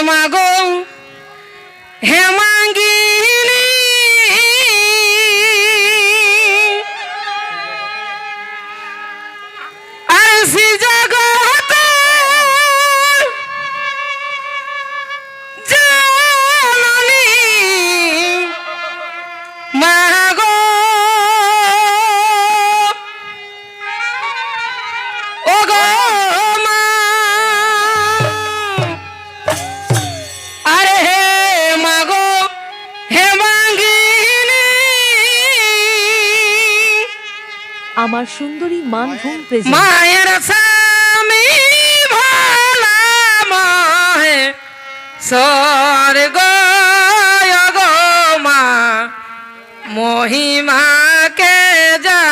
হে মাগো হে আমার সুন্দরী মানভূম মায়ের স্বামী ভোলা মহে স্বর্গ মহিমাকে যা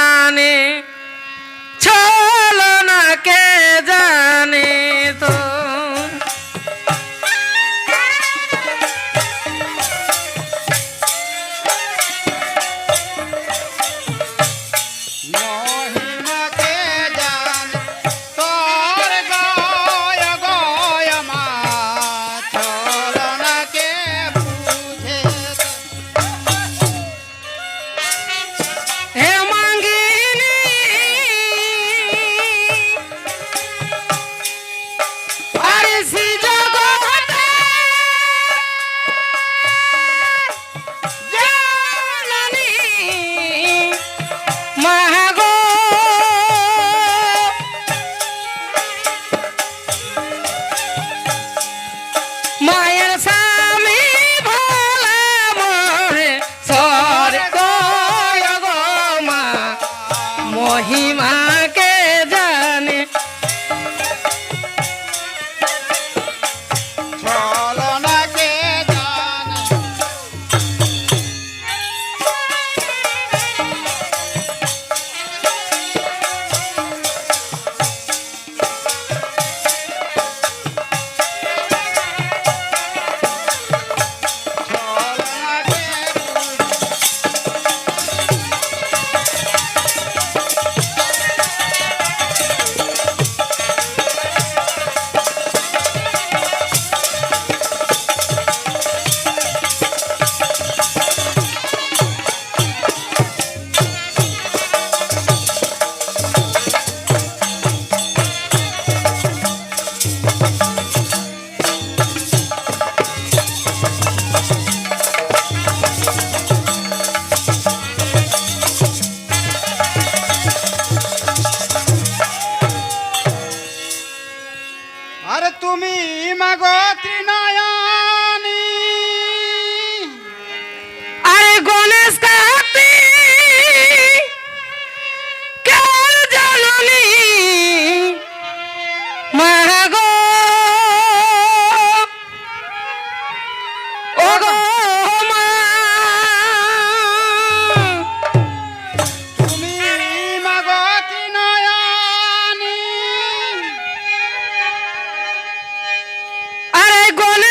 মাকে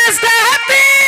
is the happy.